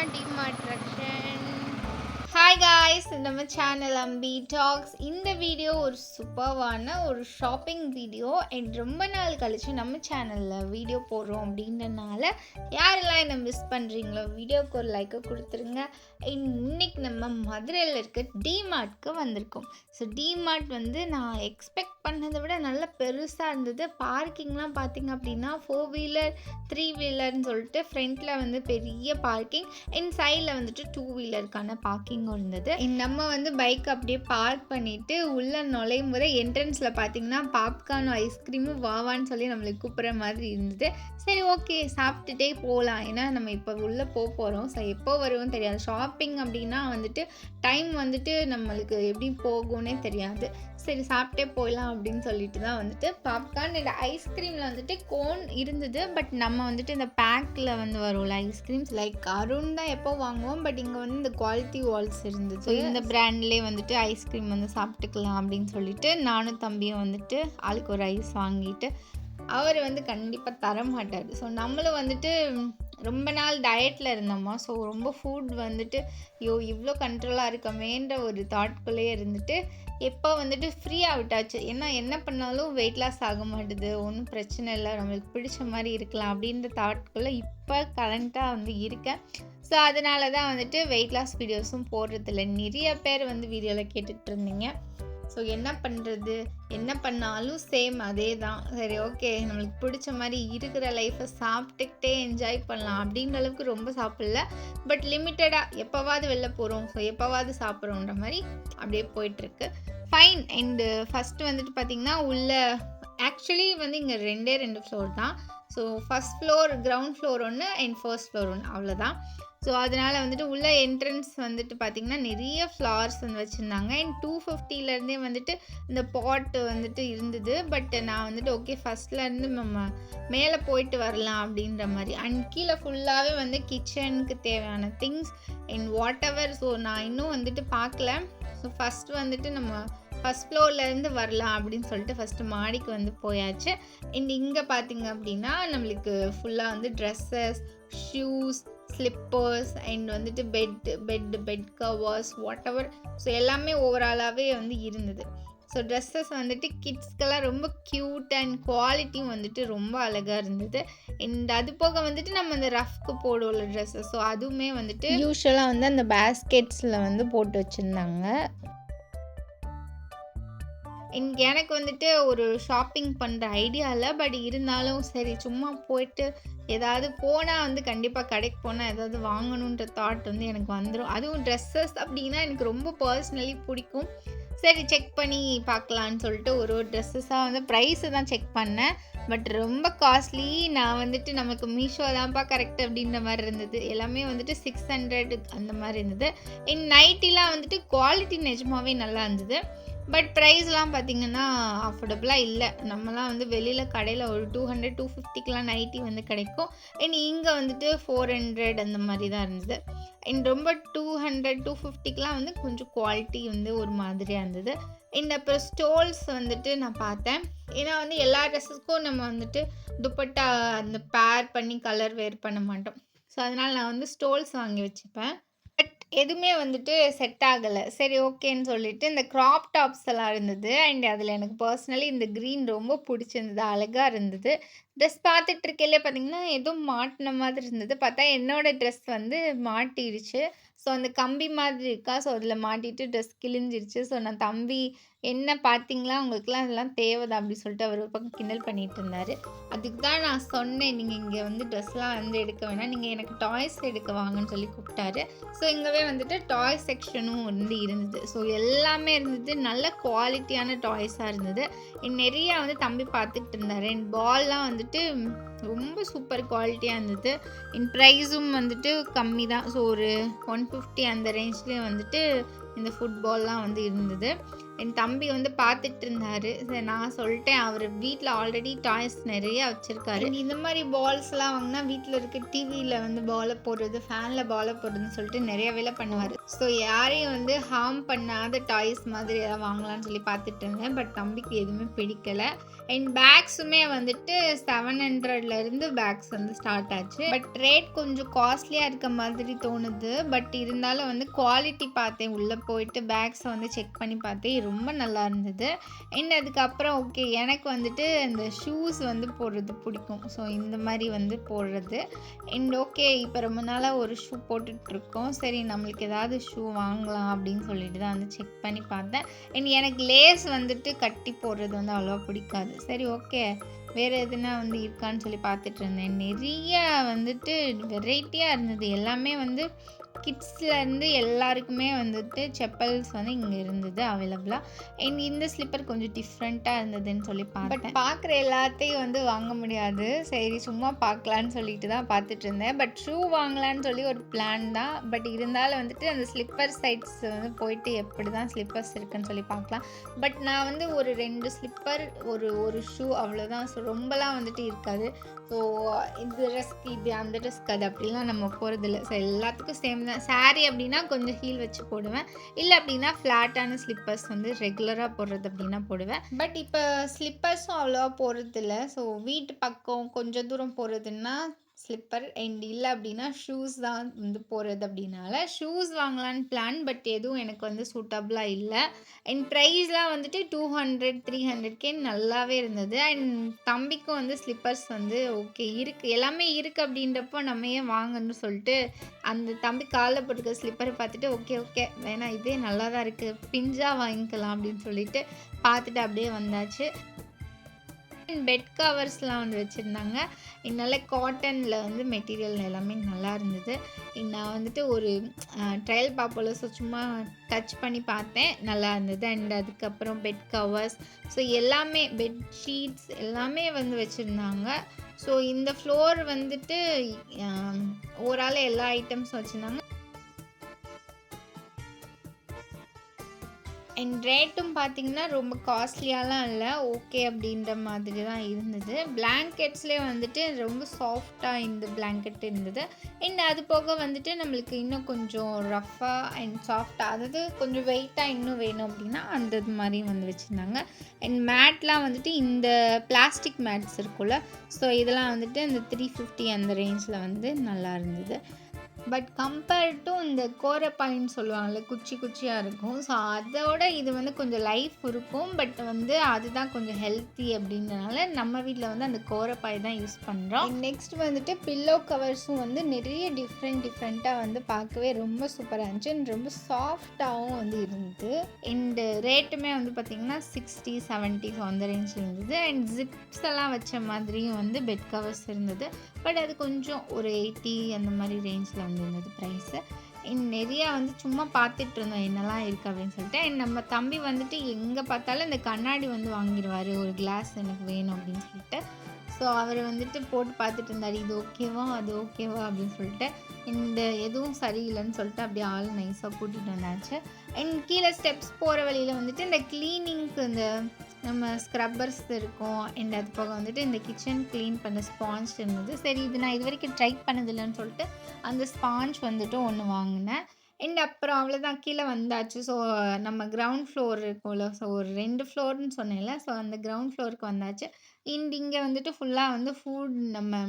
தான் DMart Rakshan hi guys நம்ம channel Ambi talks இந்த வீடியோ ஒரு சூப்பர்வான ஒரு ஷாப்பிங் வீடியோ அண்ட் ரொம்ப நாள் கழித்து நம்ம சேனலில் வீடியோ போடுறோம் அப்படின்றனால யாரெல்லாம் என்ன மிஸ் பண்ணுறீங்களோ வீடியோக்கு ஒரு லைக்கை கொடுத்துருங்க. அண்ட் இன்னைக்கு நம்ம மதுரையில் இருக்க டிமார்ட்க்கு வந்திருக்கோம். ஸோ டிமார்ட் வந்து நான் எக்ஸ்பெக்ட் பண்ணதை விட நல்ல பெருசாக இருந்தது. பார்க்கிங்லாம் பார்த்தீங்க அப்படின்னா ஃபோர் வீலர் த்ரீ வீலர்னு சொல்லிட்டு ஃப்ரண்ட்டில் வந்து பெரிய பார்க்கிங் அண்ட் சைடில் வந்துட்டு டூ வீலருக்கான பார்க்கிங்கும் இருந்தது. நம்ம வந்து பைக் அப்படியே பார்க் பண்ணிவிட்டு உள்ளே நுழையும் போது என்ட்ரன்ஸில் பார்த்தீங்கன்னா பாப்கார்னும் ஐஸ்கிரீமும் வாவான்னு சொல்லி நம்மளுக்கு கூப்பிட்ற மாதிரி இருந்தது. சரி ஓகே சாப்பிட்டுட்டே போகலாம். ஏன்னா நம்ம இப்போ உள்ளே போக போகிறோம் ஸோ எப்போ வருவோம் தெரியாது. ஷாப்பிங் அப்படின்னா வந்துட்டு டைம் வந்துட்டு நம்மளுக்கு எப்படி போகும்னே தெரியாது. சரி சாப்பிட்டே போயிடலாம் அப்படின்னு சொல்லிட்டு தான் வந்துட்டு பாப்கார்ன் இந்த ஐஸ்கிரீமில் வந்துட்டு கோன் இருந்தது. பட் நம்ம வந்துட்டு இந்த பேக்கில் வந்து வரும்ல ஐஸ்கிரீம்ஸ் லைக் அருண் தான் எப்போ வாங்குவோம் பட் இங்கே வந்து இந்த குவாலிட்டி வால்ஸ் இருந்தது. So, இந்த பிராண்ட்லேயே வந்துட்டு ஐஸ்கிரீம் வந்து சாப்பிட்டுக்கலாம் அப்படின்னு சொல்லிட்டு நானும் தம்பியும் வந்துட்டு ஆளுக்கு ஒரு ஐஸ் வாங்கிட்டு அவர் வந்து கண்டிப்பாக தர மாட்டார் ஸோ நம்மளும் வந்துட்டு ரொம்ப நாள் டயட்டில் இருந்தோமா ஸோ ரொம்ப ஃபுட் வந்துட்டு ஐயோ இவ்வளோ கண்ட்ரோலாக இருக்கமேன்ற ஒரு தாட்குள்ளேயே இருந்துட்டு எப்போ வந்துட்டு ஃப்ரீ ஆகிட்டாச்சு ஏன்னா என்ன பண்ணாலும் வெயிட் லாஸ் ஆக மாட்டுது ஒன்றும் பிரச்சனை இல்லை நம்மளுக்கு பிடிச்ச மாதிரி இருக்கலாம் அப்படின்ற தாட்குள்ளே இப்போ கரண்ட்டாக வந்து இருக்கேன் ஸோ அதனால தான் வந்துட்டு வெயிட் லாஸ் வீடியோஸும் போடுறதில்ல. நிறைய பேர் வந்து வீடியோவில் கேட்டுட்டு இருந்தீங்க. ஸோ என்ன பண்ணுறது என்ன பண்ணாலும் சேம் அதே தான் சரி ஓகே நம்மளுக்கு பிடிச்ச மாதிரி இருக்கிற லைஃப்பை சாப்பிட்டுக்கிட்டே என்ஜாய் பண்ணலாம். அப்படின்ற அளவுக்கு ரொம்ப சாப்பிடல. பட் லிமிட்டடாக எப்போவாது வெளில போகிறோம் ஸோ எப்போவாது சாப்பிட்றோன்ற மாதிரி அப்படியே போயிட்டுருக்கு. ஃபைன் அண்டு ஃபஸ்ட்டு வந்துட்டு பார்த்திங்கன்னா உள்ள ஆக்சுவலி வந்து இங்கே ரெண்டே ரெண்டு ஃப்ளோர் தான். So first floor ground floor ஒன்று அண்ட் ஃபர்ஸ்ட் ஃப்ளோர் ஒன்று அவ்வளோதான் ஸோ அதனால் வந்துட்டு உள்ள என்ட்ரன்ஸ் வந்துட்டு பார்த்திங்கன்னா நிறைய ஃப்ளவர்ஸ் வந்து வச்சுருந்தாங்க. அண்ட் டூ ஃபிஃப்டிலேருந்தே வந்துட்டு இந்த பாட் வந்துட்டு இருந்தது. பட் நான் வந்துட்டு ஓகே ஃபஸ்ட்லேருந்து நம்ம மேலே போயிட்டு வரலாம் அப்படின்ற மாதிரி. அண்ட் கீழே ஃபுல்லாகவே வந்து கிச்சனுக்கு தேவையான things and whatever so நான் இன்னும் வந்துட்டு பார்க்கல ஸோ ஃபஸ்ட் வந்துட்டு நம்ம ஃபஸ்ட் ஃப்ளோர்லேருந்து வரலாம் அப்படின்னு சொல்லிட்டு ஃபஸ்ட்டு மாடிக்கு வந்து போயாச்சு. அண்ட் இங்கே பார்த்தீங்க அப்படின்னா நம்மளுக்கு ஃபுல்லாக வந்து ட்ரெஸ்ஸஸ் ஷூஸ் ஸ்லிப்பர்ஸ் அண்ட் வந்துட்டு bed bed bed covers whatever so எல்லாமே ஓவராலாகவே வந்து இருந்தது. ஸோ ட்ரெஸ்ஸஸ் வந்துட்டு கிட்ஸ்க்கெல்லாம் ரொம்ப க்யூட் அண்ட் குவாலிட்டியும் வந்துட்டு ரொம்ப அழகாக இருந்தது. அண்ட் அது போக வந்துட்டு நம்ம அந்த ரஃப்க்கு போடுவோம்ல ட்ரெஸ்ஸஸ் ஸோ அதுவுமே வந்துட்டு யூஸ்வலாக வந்து அந்த பேஸ்கெட்ஸில் வந்து போட்டு வச்சுருந்தாங்க. எனக்கு வந்துட்டு ஒரு ஷாப்பிங் பண்ணுற ஐடியா இல்லை பட் இருந்தாலும் சரி சும்மா போயிட்டு ஏதாவது போனால் வந்து கண்டிப்பாக கடைக்கு போனால் ஏதாவது வாங்கணுன்ற தாட் வந்து எனக்கு வந்துடும் அதுவும் ட்ரெஸ்ஸஸ் அப்படின்னா எனக்கு ரொம்ப பர்சனலி பிடிக்கும். சரி செக் பண்ணி பார்க்கலான்னு சொல்லிட்டு ஒரு ஒரு ட்ரெஸ்ஸஸாக வந்து ப்ரைஸை தான் செக் பண்ணேன். பட் ரொம்ப காஸ்ட்லி நான் வந்துட்டு நமக்கு மீஷோ தான்ப்பா கரெக்ட் அப்படின்ற மாதிரி இருந்தது. எல்லாமே வந்துட்டு சிக்ஸ் ஹண்ட்ரட் அந்த மாதிரி இருந்தது. இன் நைட்டிலாம் வந்துட்டு குவாலிட்டி நிஜமாவே நல்லா இருந்தது. பட் ப்ரைஸ்லாம் பார்த்தீங்கன்னா அஃபோர்டபுளாக இல்லை. நம்மலாம் வந்து வெளியில் கடையில் ஒரு டூ ஹண்ட்ரட் டூ ஃபிஃப்டிக்கெலாம் நைட்டி வந்து கிடைக்கும். அண்ட் இங்கே வந்துட்டு ஃபோர் ஹண்ட்ரட் அந்த மாதிரி தான் இருந்தது. அண்ட் ரொம்ப டூ ஹண்ட்ரட் டூ ஃபிஃப்டிக்கெலாம் வந்து கொஞ்சம் குவாலிட்டி வந்து ஒரு மாதிரியாக இருந்தது. அண்ட் அப்புறம் ஸ்டோல்ஸ் வந்துட்டு நான் பார்த்தேன். ஏன்னா வந்து எல்லா ட்ரெஸ்ஸுக்கும் நம்ம வந்துட்டு துப்பட்டா அந்த பேர் பண்ணி கலர் வேர் பண்ண மாட்டோம். ஸோ அதனால் நான் வந்து ஸ்டோல்ஸ் வாங்கி வச்சுப்பேன். எதுவுமே வந்துட்டு செட் ஆகலை. சரி ஓகேன்னு சொல்லிட்டு இந்த க்ராப் டாப்ஸ் எல்லாம் இருந்தது. அண்ட் அதில் எனக்கு பர்சனலி இந்த க்ரீன் ரொம்ப பிடிச்சிருந்தது. அழகாக இருந்தது. ட்ரெஸ் பார்த்துட்டு இருக்கையிலே பார்த்தீங்கன்னா மாட்டின மாதிரி இருந்தது. பார்த்தா என்னோடய ட்ரெஸ் வந்து மாட்டிடுச்சு. ஸோ அந்த கம்பி மாதிரி இருக்கா? ஸோ அதில் மாட்டிட்டு ட்ரெஸ் கிழிஞ்சிருச்சு. ஸோ நான் தம்பி என்ன பார்த்தீங்களா? உங்களுக்குலாம் அதெல்லாம் தேவைதா அப்படின்னு சொல்லிட்டு அவர் ஒரு பக்கம் கிண்டல் பண்ணிட்டு இருந்தார். அதுக்கு தான் நான் சொன்னேன் நீங்கள் இங்கே வந்து ட்ரெஸ்லாம் வந்து எடுக்க வேணாம். நீங்கள் எனக்கு டாய்ஸ் எடுக்க வாங்கன்னு சொல்லி கூப்பிட்டாரு. ஸோ இங்கேவே வந்துட்டு டாய் செக்ஷனும் வந்து இருந்தது. ஸோ எல்லாமே இருந்தது. நல்ல குவாலிட்டியான டாய்ஸாக இருந்தது. நிறையா வந்து தம்பி பார்த்துக்கிட்டு இருந்தார். என் பால்லாம் வந்துட்டு ரொம்ப சூப்பர் குவாலிட்டியாக இருந்தது. இன் ப்ரைஸும் வந்துட்டு கம்மி தான் ஸோ ஒரு ஒன் ஃபிஃப்டி அந்த ரேஞ்ச்லேயே வந்துட்டு இந்த ஃபுட்பால்லாம் வந்து இருந்தது. என் தம்பி வந்து பார்த்துட்டு இருந்தாரு சரி நான் சொல்லிட்டேன் அவர் வீட்டில் ஆல்ரெடி டாய்ஸ் நிறைய வச்சுருக்காரு. இந்த மாதிரி பால்ஸ்லாம் வாங்கினா வீட்டில் இருக்க டிவியில் வந்து பாலை போடுறது ஃபேனில் பாலை போடுறதுன்னு சொல்லிட்டு நிறைய வேலை பண்ணுவார். ஸோ யாரையும் வந்து ஹார்ம் பண்ணாத டாய்ஸ் மாதிரி எதாவது வாங்கலாம்னு சொல்லி பார்த்துட்டு இருந்தேன். பட் தம்பிக்கு எதுவுமே பிடிக்கலை. அண்ட் பேக்ஸுமே வந்துட்டு செவன் ஹண்ட்ரட்லேருந்து பேக்ஸ் வந்து ஸ்டார்ட் ஆச்சு. பட் ரேட் கொஞ்சம் காஸ்ட்லியாக இருக்க மாதிரி தோணுது. பட் இருந்தாலும் வந்து குவாலிட்டி பார்த்தேன். உள்ளே போயிட்டு பேக்ஸை வந்து செக் பண்ணி பார்த்தேன். ரொம்ப நல்லா இருந்தது. அண்ட் அதுக்கப்புறம் ஓகே எனக்கு வந்துட்டு இந்த ஷூஸ் வந்து போடுறது பிடிக்கும். ஸோ இந்த மாதிரி வந்து போடுறது. அண்ட் ஓகே இப்போ ரொம்ப நாளாக ஒரு ஷூ போட்டுட்ருக்கோம். சரி நம்மளுக்கு ஏதாவது ஷூ வாங்கலாம் அப்படின்னு சொல்லிட்டு தான் வந்து செக் பண்ணி பார்த்தேன். அண்ட் எனக்கு லேஸ் வந்துட்டு கட்டி போடுறது வந்து அவ்வளோவா பிடிக்காது. சரி ஓகே வேறு எதுனா வந்து இருக்கான்னு சொல்லி பார்த்துட்டு இருந்தேன். நிறைய வந்துட்டு வெரைட்டியாக இருந்தது. எல்லாமே வந்து கிட்ஸ்லேருந்து எல்லாருக்குமே வந்துட்டு செப்பல்ஸ் வந்து இங்கே இருந்தது அவைலபிளாக அண்ட் இந்த ஸ்லிப்பர் கொஞ்சம் டிஃப்ரெண்ட்டாக இருந்ததுன்னு சொல்லி பார்த்தேன். பார்க்குற எல்லாத்தையும் வந்து வாங்க முடியாது. சரி சும்மா பார்க்கலான்னு சொல்லிட்டு தான் பார்த்துட்டு இருந்தேன். பட் ஷூ வாங்கலான்னு சொல்லி ஒரு பிளான் தான். பட் இருந்தாலும் வந்துட்டு அந்த ஸ்லிப்பர் சைட்ஸ் வந்து போயிட்டு எப்படி தான் ஸ்லிப்பர்ஸ் இருக்குன்னு சொல்லி பார்க்கலாம். பட் நான் வந்து ஒரு ரெண்டு ஸ்லிப்பர் ஒரு ஒரு ஷூ அவ்வளோதான் ஸோ ரொம்பலாம் வந்துட்டு இருக்காது. ஸோ இந்த ட்ரெஸ்க்கு இது அந்த ட்ரெஸ்க்கு அது அப்படிலாம் நம்ம போகிறதில்ல ஸோ எல்லாத்துக்கும் சேம் தான் saree அப்படின்னா கொஞ்சம் ஹீல் வச்சு போடுவேன். இல்லை அப்படின்னா ஃப்ளாட்டான ஸ்லிப்பர்ஸ் வந்து ரெகுலராக போடுறது அப்படின்னா போடுவேன். பட் இப்போ ஸ்லிப்பர்ஸும் அவ்வளோவா போடுறதில்ல. ஸோ வீட்டு பக்கம் கொஞ்சம் தூரம் போகிறதுன்னா ஸ்லிப்பர் அண்ட் இல்லை அப்படின்னா ஷூஸ் தான் வந்து போகிறது அப்படின்னால ஷூஸ் வாங்கலான்னு பிளான் பட் எதுவும் எனக்கு வந்து சூட்டபுளாக இல்லை. அண்ட் ப்ரைஸ்லாம் வந்துட்டு டூ ஹண்ட்ரட் த்ரீ ஹண்ட்ரட்கே நல்லாவே இருந்தது. அண்ட் தம்பிக்கும் வந்து ஸ்லிப்பர்ஸ் வந்து ஓகே இருக்குது எல்லாமே இருக்குது அப்படின்றப்போ நம்ம ஏன் வாங்கணும்னு சொல்லிட்டு அந்த தம்பி காலில் போட்டுக்க ஸ்லிப்பரை பார்த்துட்டு ஓகே ஓகே வேணாம் இதே நல்லா தான் இருக்குது பிஞ்சாக வாங்கிக்கலாம் அப்படின்னு சொல்லிட்டு பார்த்துட்டு அப்படியே வந்தாச்சு. பெட் கவர்ஸ்லாம் வந்து வச்சுருந்தாங்க. இதனால் காட்டனில் வந்து மெட்டீரியல் எல்லாமே நல்லா இருந்தது. நான் வந்துட்டு ஒரு ட்ரையல் பார்ப்போல ஸோ சும்மா டச் பண்ணி பார்த்தேன். நல்லா இருந்தது. அண்ட் அதுக்கப்புறம் பெட் கவர்ஸ் ஸோ எல்லாமே பெட் ஷீட்ஸ் எல்லாமே வந்து வச்சுருந்தாங்க. ஸோ இந்த ஃப்ளோர் வந்துட்டு ஓவரால் எல்லா ஐட்டம்ஸும் வச்சுருந்தாங்க. அண்ட் ரேட்டும் பார்த்தீங்கன்னா ரொம்ப காஸ்ட்லியாலாம் இல்லை. ஓகே அப்படின்ற மாதிரி தான் இருந்தது. பிளாங்கெட்ஸ்லேயே வந்துட்டு ரொம்ப சாஃப்டாக இந்த பிளாங்கெட் இருந்தது. அண்ட் அது போக வந்துட்டு நம்மளுக்கு இன்னும் கொஞ்சம் ரஃப்பாக அண்ட் சாஃப்டாக அதாவது கொஞ்சம் வெயிட்டாக இன்னும் வேணும் அப்படின்னா அந்த இது மாதிரி வந்து வச்சுருந்தாங்க. அண்ட் மேட்லாம் வந்துட்டு இந்த பிளாஸ்டிக் மேட்ஸ் இருக்கும்ல. ஸோ இதெல்லாம் வந்துட்டு இந்த த்ரீ ஃபிஃப்டி அந்த ரேஞ்சில் வந்து நல்லா இருந்தது. பட் கம்பேர்ட் டு இந்த கோரப்பாயின்னு சொல்லுவாங்கல்ல குச்சி குச்சியாக இருக்கும். ஸோ அதோட இது வந்து கொஞ்சம் லைஃப் இருக்கும். பட் வந்து அதுதான் கொஞ்சம் ஹெல்த்தி அப்படின்றனால நம்ம வீட்டில் வந்து அந்த கோரப்பாய் தான் யூஸ் பண்ணுறோம் நெக்ஸ்ட் வந்துட்டு பில்லோ கவர்ஸும் வந்து நிறைய டிஃப்ரெண்ட் டிஃப்ரெண்ட்டாக வந்து பார்க்கவே ரொம்ப சூப்பராக இருந்துச்சு. அண்ட் ரொம்ப சாஃப்டாகவும் வந்து இருந்தது. அண்டு ரேட்டுமே வந்து பார்த்திங்கன்னா சிக்ஸ்டி செவன்ட்டி ஸோ அந்த ரேஞ்சில் இருந்தது. அண்ட் ஜிப்ஸ் எல்லாம் வச்ச மாதிரியும் வந்து பெட் கவர்ஸ் இருந்தது. பட் அது கொஞ்சம் ஒரு எயிட்டி அந்த மாதிரி ரேஞ்சில் வந்து இருந்தது ப்ரைஸு நிறையா வந்து சும்மா பார்த்துட்டு இருந்தோம் என்னெல்லாம் இருக்குது அப்படின்னு சொல்லிட்டு. நம்ம தம்பி வந்துட்டு எங்கே பார்த்தாலும் இந்த கண்ணாடி வந்து வாங்கிடுவார். ஒரு கிளாஸ் எனக்கு வேணும் அப்படின்னு சொல்லிட்டு. ஸோ அவர் வந்துட்டு போட்டு பார்த்துட்டு இருந்தார். இது ஓகேவா அது ஓகேவா அப்படின்னு சொல்லிட்டு. இந்த எதுவும் சரியில்லைன்னு சொல்லிட்டு அப்படியே ஆள் நைஸாக கூட்டிகிட்டு வந்தாச்சு. அண்ட் கீழே ஸ்டெப்ஸ் போகிற வழியில் வந்துட்டு இந்த க்ளீனிங்க்கு இந்த நம்ம ஸ்க்ரப்பர்ஸ் இருக்கும். அண்ட் அது போக வந்துட்டு இந்த கிச்சன் க்ளீன் பண்ண ஸ்பாஞ்ச் இருந்தது. சரி இது நான் இது வரைக்கும் ட்ரை பண்ணதில்லைன்னு சொல்லிட்டு அந்த ஸ்பாஞ்ச் வந்துட்டு ஒன்று வாங்கினேன். அண்ட் அப்புறம் அவ்வளோதான் கீழே வந்தாச்சு. ஸோ நம்ம கிரவுண்ட் ஃப்ளோர் இருக்கும்ல. ஸோ ஒரு ரெண்டு ஃப்ளோர்னு சொன்னேன்ல. ஸோ அந்த கிரவுண்ட் ஃப்ளோருக்கு வந்தாச்சு. இண்ட் இங்கே வந்துட்டு ஃபுல்லாக வந்து ஃபுட் நம்ம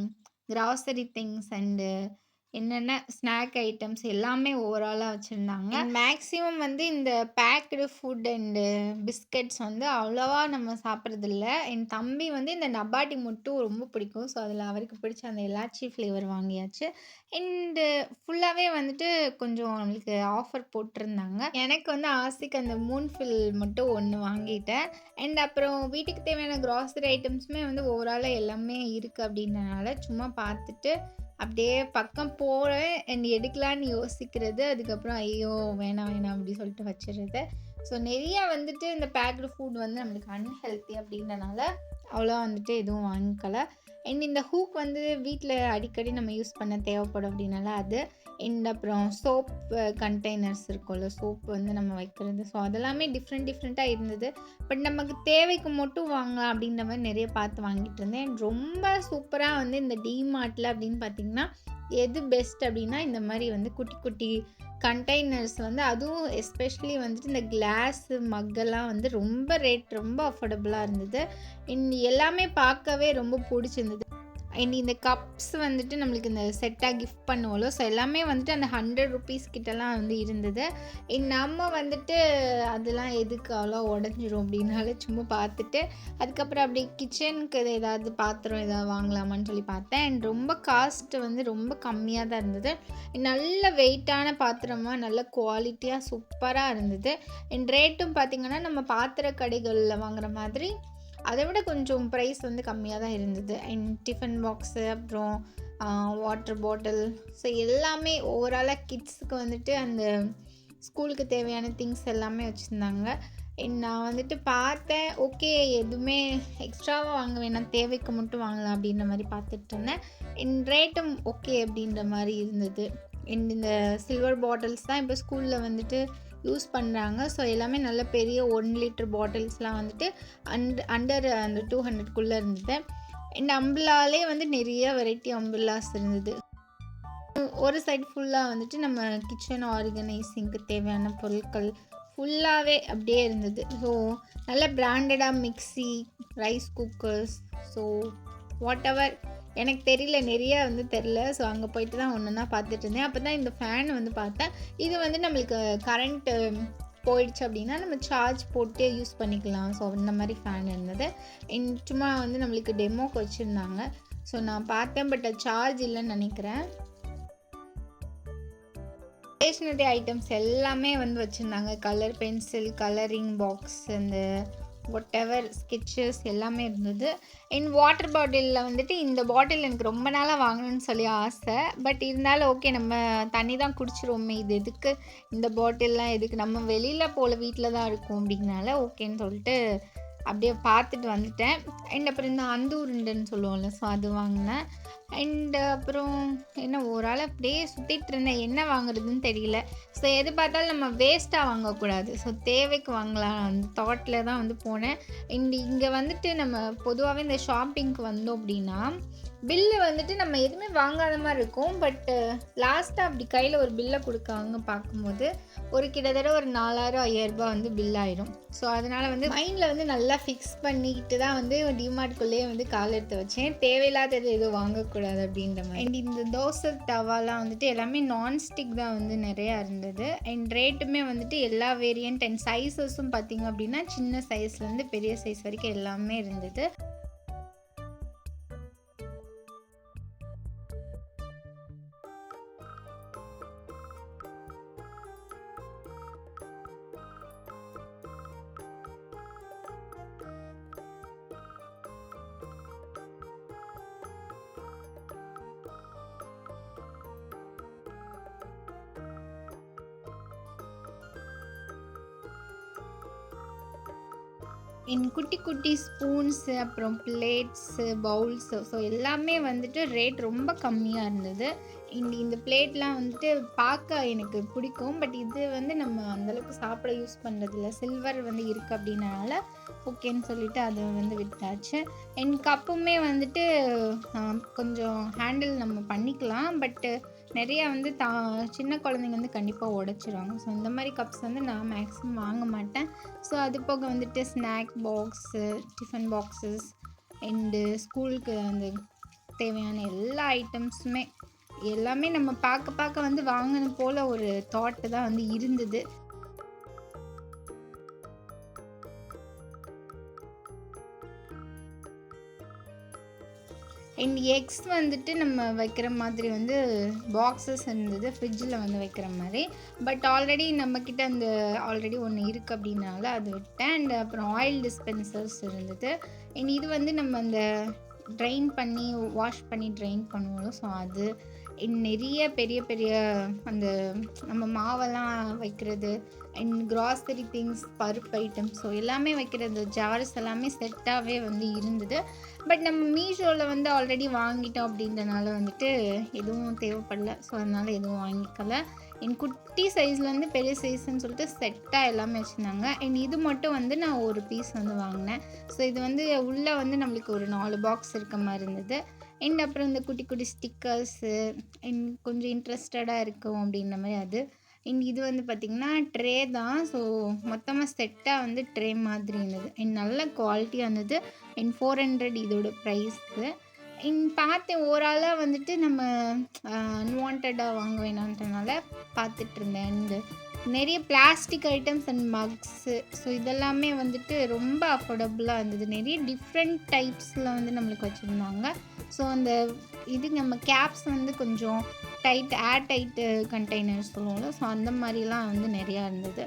கிராசரி திங்ஸ் அண்டு என்னென்ன ஸ்நாக் ஐட்டம்ஸ் எல்லாமே ஓவராலாக வச்சுருந்தாங்க. மேக்ஸிமம் வந்து இந்த பேக்டு ஃபுட் அண்டு பிஸ்கட்ஸ் வந்து அவ்வளோவா நம்ம சாப்பிட்றதில்ல. என் தம்பி வந்து இந்த நபாட்டி மட்டும் ரொம்ப பிடிக்கும். ஸோ அதில் அவருக்கு பிடிச்ச அந்த எலாச்சி ஃப்ளேவர் வாங்கியாச்சு. அண்டு ஃபுல்லாகவே வந்துட்டு கொஞ்சம் நம்மளுக்கு ஆஃபர் போட்டிருந்தாங்க. எனக்கு வந்து ஆசைக்கு அந்த மூன் ஃபில் மட்டும் ஒன்று வாங்கிட்டேன். அண்ட் அப்புறம் வீட்டுக்கு தேவையான கிராசரி ஐட்டம்ஸுமே வந்து ஓவராலாக எல்லாமே இருக்குது அப்படின்றனால சும்மா பார்த்துட்டு அப்படியே பக்கம் போகிறேன் என் எடுக்கலான்னு யோசிக்கிறது. அதுக்கப்புறம் ஐயோ வேணாம் வேணாம் அப்படி சொல்லிட்டு வச்சிடுறது. ஸோ நிறையா வந்துட்டு இந்த பேக்டு ஃபுட் வந்து நம்மளுக்கு அன்ஹெல்த்தி அப்படின்றனால அவ்வளோ வந்துட்டு எதுவும் வாங்கிக்கலை. அண்ட் இந்த ஹூக் வந்து வீட்டில் அடிக்கடி நம்ம யூஸ் பண்ண தேவைப்படும் அப்படின்னால அது. அண்ட் அப்புறம் சோப் கண்டெய்னர்ஸ் இருக்கும்ல சோப் வந்து நம்ம வைக்கிறது. ஸோ அதெல்லாமே டிஃப்ரெண்ட் டிஃப்ரெண்ட்டாக இருந்தது. பட் நமக்கு தேவைக்கு மட்டும் வாங்கலாம் அப்படின்ற மாதிரி நிறைய பார்த்து வாங்கிட்டு இருந்தேன். அண்ட் ரொம்ப சூப்பராக வந்து இந்த டிமார்ட்டில் அப்படின்னு பார்த்தீங்கன்னா எது பெஸ்ட் அப்படின்னா இந்த மாதிரி வந்து குட்டி குட்டி கண்டெய்னர்ஸ் வந்து அதுவும் எஸ்பெஷலி வந்துட்டு இந்த கிளாஸ் மக்கெல்லாம் வந்து ரொம்ப ரேட் ரொம்ப அஃபோர்டபுளாக இருந்தது. இன் எல்லாமே பார்க்கவே ரொம்ப பிடிச்சிருந்தது. அண்ட் இந்த கப்ஸ் வந்துட்டு நம்மளுக்கு இந்த செட்டாக கிஃப்ட் பண்ணுவோம்ல ஸோ எல்லாமே வந்துட்டு அந்த ஹண்ட்ரட் ருபீஸ் கிட்டலாம் வந்து இருந்தது. இன் நம்ம வந்துட்டு அதெல்லாம் எதுக்கு அவ்வளோ உடஞ்சிரும் அப்படின்னால சும்மா பார்த்துட்டு அதுக்கப்புறம் அப்படி கிச்சனுக்கு ஏதாவது பாத்திரம் ஏதாவது வாங்கலாமான்னு சொல்லி பார்த்தேன். அண்ட் ரொம்ப காஸ்ட் வந்து ரொம்ப கம்மியாக தான் இருந்தது. நல்ல வெயிட்டான பாத்திரமாக நல்ல குவாலிட்டியாக சூப்பராக இருந்தது. அண்ட் ரேட்டும் பார்த்திங்கன்னா நம்ம பாத்திர கடைகளில் வாங்குற மாதிரி அதை விட கொஞ்சம் ப்ரைஸ் வந்து கம்மியாக தான் இருந்தது. அண்ட் டிஃபன் பாக்ஸு அப்புறம் வாட்டர் பாட்டில் ஸோ எல்லாமே ஓவராலாக கிட்ஸுக்கு வந்துட்டு அந்த ஸ்கூலுக்கு தேவையான திங்ஸ் எல்லாமே வச்சுருந்தாங்க. நான் வந்துட்டு பார்த்தேன் ஓகே எதுவுமே எக்ஸ்ட்ராவாக வாங்க வேணாம் தேவைக்கு மட்டும் வாங்கலாம் அப்படின்ற மாதிரி பார்த்துட்டு இருந்தேன். என் ரேட்டும் ஓகே அப்படின்ற மாதிரி இருந்தது. இந்த சில்வர் பாட்டில்ஸ் தான் இப்போ ஸ்கூலில் வந்துட்டு யூஸ் பண்ணுறாங்க ஸோ எல்லாமே நல்ல பெரிய ஒன் லிட்டர் பாட்டில்ஸ்லாம் வந்துட்டு அண்ட் அண்டர் அந்த டூ ஹண்ட்ரட்குள்ளே இருந்தது. அண்ட் அம்பிளாலே வந்து நிறைய வெரைட்டி அம்பிளாஸ் இருந்தது. ஒரு சைடு ஃபுல்லாக வந்துட்டு நம்ம கிச்சன் ஆர்கனைசிங்க்கு தேவையான பொருட்கள் ஃபுல்லாகவே அப்படியே இருந்தது. ஸோ நல்ல பிராண்டடாக mixie rice cookers so whatever எனக்கு தெரியல நிறைய வந்து தெரில ஸோ அங்கே போயிட்டு தான் ஒன்றுனா பார்த்துட்டு இருந்தேன். அப்போ தான் இந்த ஃபேன் வந்து பார்த்தேன். இது வந்து நம்மளுக்கு கரண்ட்டு போயிடுச்சு அப்படின்னா நம்ம சார்ஜ் போட்டு யூஸ் பண்ணிக்கலாம். ஸோ இந்த மாதிரி ஃபேன் இருந்தது. இன் சும்மா வந்து நம்மளுக்கு டெமோக்கு வச்சுருந்தாங்க. ஸோ நான் பார்த்தேன் பட் சார்ஜ் இல்லைன்னு நினைக்கிறேன். ஸ்டேஷ்னரி ஐட்டம்ஸ் எல்லாமே வந்து வச்சுருந்தாங்க. கலர் பென்சில் கலரிங் பாக்ஸ் இந்த ஒட் எவர் ஸ்கெச்சஸ் எல்லாமே இருந்தது. என் வாட்டர் பாட்டிலில் வந்துட்டு இந்த பாட்டில் எனக்கு ரொம்ப நாளாக வாங்கணும்னு சொல்லி ஆசை. பட் இருந்தாலும் ஓகே நம்ம தண்ணி தான் குடிச்சிருவோமே. இது எதுக்கு இந்த பாட்டில்லாம் எதுக்கு? நம்ம வெளியில் போல் வீட்டில் தான் இருக்கும் அப்படிங்கனால ஓகேன்னு சொல்லிட்டு அப்படியே பார்த்துட்டு வந்துட்டேன். அண்ட் அப்புறம் இந்த அந்தூருண்டுன்னு சொல்லுவோம்ல ஸோ அது வாங்கினேன். அண்ட் அப்புறம் என்ன ஒரு ஆள் அப்படியே சுற்றிட்டு இருந்தேன். என்ன வாங்குறதுன்னு தெரியல. ஸோ எது பார்த்தாலும் நம்ம வேஸ்ட்டாக வாங்கக்கூடாது. ஸோ தேவைக்கு வாங்கலாம். அந்த தாட்டில் தான் வந்து போனேன். அண்ட் இங்கே வந்துட்டு நம்ம பொதுவாகவே இந்த ஷாப்பிங்க்கு வந்தோம் அப்படின்னா பில்லு வந்துட்டு நம்ம எதுவுமே வாங்காத மாதிரி இருக்கும். பட்டு லாஸ்ட்டாக அப்படி கையில் ஒரு பில்லை கொடுக்காங்க பார்க்கும்போது ஒரு கிட்டத்தட்ட ஒரு நாலாயிரம் ஐயாயிரரூபா வந்து பில் ஸோ அதனால் வந்து மைண்டில் வந்து நல்லா ஃபிக்ஸ் பண்ணிக்கிட்டு தான் வந்து டிமார்ட்குள்ளேயே வந்து கால் எடுத்து வச்சேன். தேவையில்லாதது எதுவும் வாங்கக்கூடாது. அப்படின்ற மாதிரி. அண்ட் இந்த தோசை தவாலாம் வந்துட்டு எல்லாமே நான்ஸ்டிக் தான் வந்து நிறையா இருந்தது. அண்ட் ரேட்டுமே வந்துட்டு எல்லா வேரியண்ட் அண்ட் சைஸஸும் பார்த்திங்க அப்படின்னா சின்ன சைஸ்லேருந்து பெரிய சைஸ் வரைக்கும் எல்லாமே இருந்தது. குட்டி ஸ்பூன்ஸு அப்புறம் பிளேட்ஸு பவுல்ஸு ஸோ எல்லாமே வந்துட்டு ரேட் ரொம்ப கம்மியாக இருந்தது. இந்த இந்த பிளேட்லாம் வந்துட்டு பார்க்க எனக்கு பிடிக்கும். பட் இது வந்து நம்ம அந்தளவுக்கு சாப்பிட யூஸ் பண்ணுறதில்ல சில்வர் வந்து இருக்குது அப்படின்னால ஓகேன்னு சொல்லிட்டு அதை வந்து விட்டாச்சு என் கப்புமே வந்துட்டு கொஞ்சம் ஹேண்டில் நம்ம பண்ணிக்கலாம். பட்டு நிறையா வந்து தா சின்ன குழந்தைங்க வந்து கண்டிப்பாக உடச்சிருவாங்க. ஸோ இந்த மாதிரி கப்ஸ் வந்து நான் மேக்ஸிமம் வாங்க மாட்டேன். ஸோ அது போக வந்துட்டு snack box tiffin boxes and ஸ்கூலுக்கு அந்த தேவையான எல்லா ஐட்டம்ஸுமே எல்லாமே நம்ம பார்க்க பார்க்க வந்து வாங்கணும் போல் ஒரு தாட்டு தான் வந்து இருந்தது. அண்ட் எக்ஸ் வந்துட்டு நம்ம வைக்கிற மாதிரி வந்து பாக்ஸஸ் இருந்தது ஃப்ரிட்ஜில் வந்து வைக்கிற மாதிரி. பட் ஆல்ரெடி நம்மக்கிட்ட அந்த ஆல்ரெடி ஒன்று இருக்குது அப்படின்னால அது விட்டேன். அண்ட் அப்புறம் ஆயில் டிஸ்பென்சர்ஸ் இருந்தது. அண்ட் இது வந்து நம்ம அந்த ட்ரைன் பண்ணி வாஷ் பண்ணி ட்ரைன் பண்ணுவோம் ஸோ அது நிறைய பெரிய பெரிய அந்த நம்ம மாவெல்லாம் வைக்கிறது அண்ட் கிராசரி திங்ஸ் பருப்பு ஐட்டம்ஸ் ஸோ எல்லாமே வைக்கிற இந்த ஜார்ஸ் எல்லாமே செட்டாகவே வந்து இருந்தது. பட் நம்ம மீஷோவில் வந்து ஆல்ரெடி வாங்கிட்டோம் அப்படின்றனால வந்துட்டு எதுவும் தேவைப்படல. ஸோ அதனால் எதுவும் வாங்கிக்கல. என் குட்டி சைஸ்லேருந்து பெரிய சைஸ்ன்னு சொல்லிட்டு செட்டாக எல்லாமே வச்சுருந்தாங்க. அண்ட் இது மட்டும் வந்து நான் ஒரு பீஸ் வந்து வாங்கினேன். ஸோ இது வந்து உள்ளே வந்து நம்மளுக்கு ஒரு நாலு பாக்ஸ் இருக்க மாதிரி இருந்தது. அண்ட் அப்புறம் இந்த குட்டி குட்டி ஸ்டிக்கர்ஸு அண்ட் கொஞ்சம் இன்ட்ரெஸ்டடாக இருக்கும் அப்படின்ற மாதிரி அது. அண்ட் இது வந்து பார்த்திங்கன்னா ட்ரே தான். ஸோ மொத்தமாக செட்டாக வந்து ட்ரே மாதிரி இருந்தது அண்ட் நல்ல குவாலிட்டியாக இருந்தது அண்ட் ஃபோர் ஹண்ட்ரட் இதோட ப்ரைஸ்க்கு இன் பார்த்தேன் ஓவராலாக வந்துட்டு நம்ம அன்வான்டாக வாங்க வேணான்றனால பார்த்துட்டு இருந்தேன். அண்டு நிறைய plastic items and mugs so இதெல்லாமே வந்துட்டு ரொம்ப அஃபோர்டபுளாக இருந்தது. நிறைய டிஃப்ரெண்ட் டைப்ஸில் வந்து நம்மளுக்கு வச்சுருந்தாங்க. ஸோ அந்த இது நம்ம கேப்ஸ் வந்து கொஞ்சம் டைட் ஏர் டைட்டு கண்டெய்னர்ஸ் சொல்லுவோம்ல ஸோ அந்த மாதிரிலாம் வந்து நிறையா இருந்தது.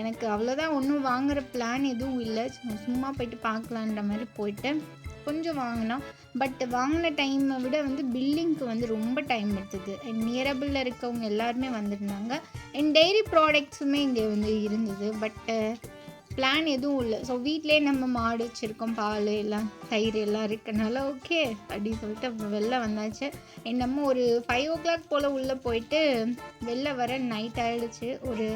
எனக்கு அவ்வளோதான் ஒன்றும் வாங்குகிற பிளான் எதுவும் இல்லை. சும்மா போயிட்டு பார்க்கலான்ற மாதிரி போயிட்டு கொஞ்சம் வாங்கினோம். பட் வாங்கின டைமை விட வந்து பில்லிங்க்கு வந்து ரொம்ப டைம் எடுத்தது. நியரபிளில் இருக்கவங்க எல்லாருமே வந்திருந்தாங்க. அண்ட் டெய்ரி ப்ராடக்ட்ஸுமே இங்கே வந்து இருந்தது. பட்டு பிளான் எதுவும் இல்லை. ஸோ வீட்டிலே நம்ம மாடு வச்சுருக்கோம் பால் எல்லாம் தயிர் எல்லாம் இருக்கனால ஓகே அப்படின்னு சொல்லிட்டு வெளில வந்தாச்சு. நம்ம ஒரு ஃபைவ் ஓ கிளாக் போல் உள்ளே போயிட்டு வெளில வர நைட் ஆகிடுச்சு ஒரு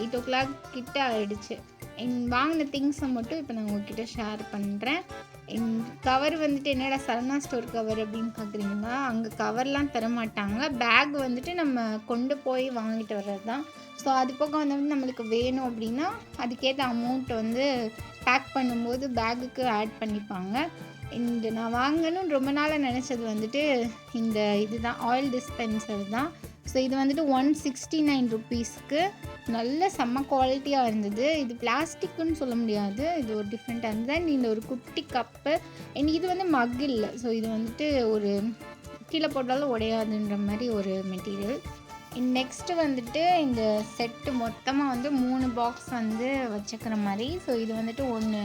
எயிட் ஓ கிளாக் கிட்ட ஆகிடுச்சு என் வாங்கின திங்ஸை மட்டும் இப்போ நான் உங்ககிட்ட ஷேர் பண்ணுறேன் கவர் வந்துட்டு என்னடா சரணா ஸ்டோர் கவர் அப்படின்னு பார்க்குறீங்களா அங்கே கவர்லாம் தர மாட்டாங்க பேக் வந்துட்டு நம்ம கொண்டு போய் வாங்கிட்டு வர்றது தான் ஸோ அது போக வந்து நம்மளுக்கு வேணும் அப்படின்னா அதுக்கேற்ற அமௌண்ட் வந்து பேக் பண்ணும்போது பேக்குக்கு ஆட் பண்ணிப்பாங்க. இந்த நான் வாங்கணும்னு ரொம்ப நாளாக நினச்சது வந்துட்டு இந்த இதுதான் ஆயில் டிஸ்பென்சர் தான். ஸோ இது வந்துட்டு ஒன் சிக்ஸ்டி நைன் ருபீஸ்க்கு நல்ல செம்ம குவாலிட்டியாக இருந்தது. இது பிளாஸ்டிக்குன்னு சொல்ல முடியாது. இது ஒரு டிஃப்ரெண்ட்டாக இருந்தது. அண்ட் இந்த ஒரு குட்டி கப்பு அண்ட் இது வந்து மக் இல்லை. ஸோ இது வந்துட்டு ஒரு கீழே போட்டாலும் உடையாதுன்ற மாதிரி ஒரு மெட்டீரியல் நெக்ஸ்ட்டு வந்துட்டு இந்த செட்டு மொத்தமாக வந்து மூணு பாக்ஸ் வந்து வச்சுக்கிற மாதிரி. ஸோ இது வந்துட்டு ஒன்று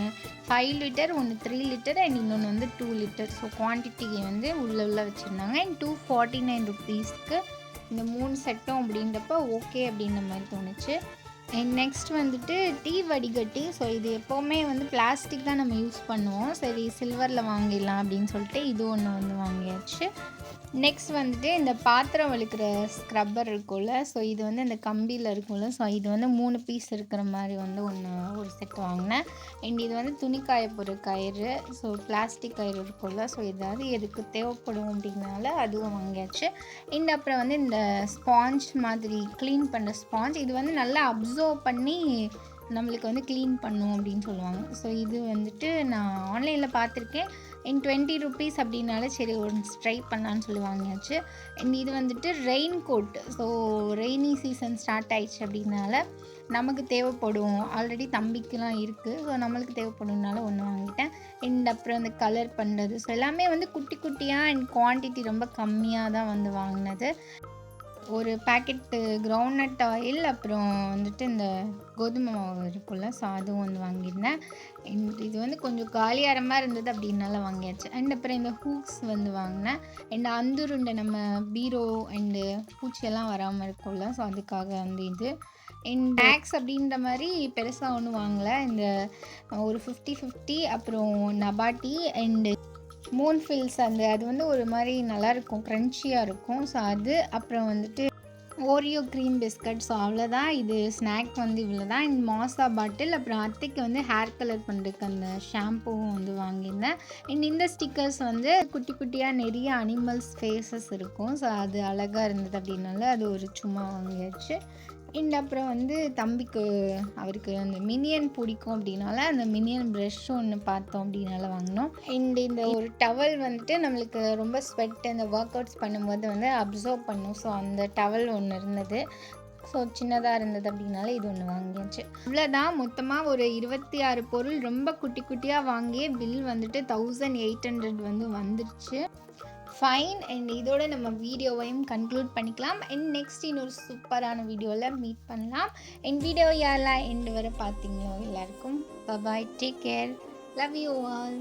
ஃபைவ் லிட்டர் ஒன்று த்ரீ லிட்டர் அண்ட் இன்னொன்று வந்து டூ லிட்டர் ஸோ குவான்டிட்டி வந்து உள்ள உள்ளே வச்சுருந்தாங்க. அண்ட் டூ ஃபார்ட்டி நைன் ருபீஸ்க்கு இந்த மூணு செட்டும் அப்படின்றப்ப ஓகே அப்படின்ற மாதிரி தோணுச்சு. அண்ட் நெக்ஸ்ட் வந்துட்டு டீ வடிகட்டி ஸோ இது எப்போவுமே வந்து பிளாஸ்டிக் தான் நம்ம யூஸ் பண்ணுவோம். சரி சில்வரில் வாங்கிடலாம் அப்படின்னு சொல்லிட்டு இது ஒன்று வந்து வாங்கியாச்சு. நெக்ஸ்ட் வந்துட்டு இந்த பாத்திரம் வலிக்கிற ஸ்க்ரப்பர் இருக்கும்ல ஸோ இது வந்து இந்த கம்பியில் இருக்கும்ல ஸோ இது வந்து மூணு பீஸ் இருக்கிற மாதிரி வந்து ஒன்று ஒரு செட் வாங்கினேன். அண்ட் இது வந்து துணி காய போகிற கயிறு ஸோ பிளாஸ்டிக் கயிறு இருக்கும்ல ஸோ ஏதாவது எதுக்கு தேவைப்படும் அப்படின்னால அதுவும் வாங்கியாச்சு. இந்த அப்புறம் வந்து இந்த ஸ்பாஞ்ச் மாதிரி க்ளீன் பண்ணுற ஸ்பாஞ்ச் இது வந்து நல்லா அப்சர்வ் பண்ணி நம்மளுக்கு வந்து க்ளீன் பண்ணும் அப்படின்னு சொல்லுவாங்க. ஸோ இது வந்துட்டு நான் ஆன்லைனில் பார்த்துருக்கேன். இன் டுவெண்ட்டி ருபீஸ் அப்படின்னால சரி ஒன்ஸ் ட்ரை பண்ணலான்னு சொல்லி வாங்கியாச்சு. அண்ட் இது வந்துட்டு rain coat so rainy season start ஆயிடுச்சு அப்படின்னால நமக்கு தேவைப்படும். ஆல்ரெடி தம்பிக்கெலாம் இருக்குது ஸோ நம்மளுக்கு தேவைப்படும்னால ஒன்று வாங்கிட்டேன். அண்ட் அப்புறம் அந்த கலர் பண்ணுறது ஸோ எல்லாமே வந்து குட்டி குட்டியாக அண்ட் குவான்டிட்டி ரொம்ப கம்மியாக தான் வந்து வாங்கினது. ஒரு பேக்கெட்டு கிரவுண்ட்நட் ஆயில் அப்புறம் வந்துட்டு இந்த கோதுமை மாவு இருக்குல்ல ஸோ அதுவும் வந்து வாங்கியிருந்தேன். இது வந்து கொஞ்சம் காலியாகிற மாதிரி இருந்தது அப்படின்னால வாங்கியாச்சு. அண்ட் அப்புறம் இந்த ஹூக்ஸ் வந்து வாங்கினேன். அண்ட் அந்துருண்டை நம்ம பீரோ அண்டு பூச்சியெல்லாம் வராமல் இருக்கும்ல ஸோ அதுக்காக வந்து இது. அண்ட் பேக்ஸ் அப்படின்ற மாதிரி பெருசாக ஒன்றும் வாங்கலை. இந்த ஒரு ஃபிஃப்டி ஃபிஃப்டி அப்புறம் நபாட்டி அண்டு மூன் ஃபில்ஸ் அந்த அது வந்து ஒரு மாதிரி நல்லாயிருக்கும் க்ரன்ச்சியாக இருக்கும். ஸோ அது அப்புறம் வந்துட்டு ஓரியோ க்ரீம் பிஸ்கட் ஸோ அவ்வளோதான். இது ஸ்நாக் வந்து இவ்வளோ தான் இந்த மாசா பாட்டில் அப்புறம் அத்தைக்கு வந்து ஹேர் கலர் பண்ணுறதுக்கு அந்த ஷாம்புவும் வந்து வாங்கியிருந்தேன். அண்ட் இந்த ஸ்டிக்கர்ஸ் வந்து குட்டி குட்டியாக நிறைய அனிமல்ஸ் ஃபேஸஸ் இருக்கும். ஸோ அது அழகாக இருந்தது அப்படின்னால அது ஒரு சும்மா வாங்கியாச்சு. அண்ட் அப்புறம் வந்து தம்பிக்கு அவருக்கு அந்த மினியன் பிடிக்கும் அப்படின்னால அந்த மினியன் ப்ரஷ் ஒன்று பார்த்தோம் அப்படின்னால வாங்கினோம். அண்ட் இந்த ஒரு டவல் வந்துட்டு நம்மளுக்கு ரொம்ப ஸ்வெட் அந்த ஒர்க் அவுட்ஸ் பண்ணும்போது வந்து அப்சர்வ் பண்ணும். ஸோ அந்த டவல் ஒன்று இருந்தது. ஸோ சின்னதாக இருந்தது அப்படின்னால இது ஒன்று வாங்கியாச்சு. இவ்வளோதான் மொத்தமாக ஒரு இருபத்தி ஆறு பொருள். ரொம்ப குட்டி குட்டியாக வாங்கியே பில் வந்துட்டு தௌசண்ட் எயிட் ஹண்ட்ரட் வந்து வந்துடுச்சு ஃபைன் அண்ட் இதோட நம்ம வீடியோவையும் கன்க்ளூட் பண்ணிக்கலாம். அண்ட் நெக்ஸ்ட் இன்னொரு சூப்பரான வீடியோவில் மீட் பண்ணலாம். என் வீடியோ யாரெல்லாம் எண்டு வரை பார்த்தீங்களோ எல்லாருக்கும். Bye bye take care love you all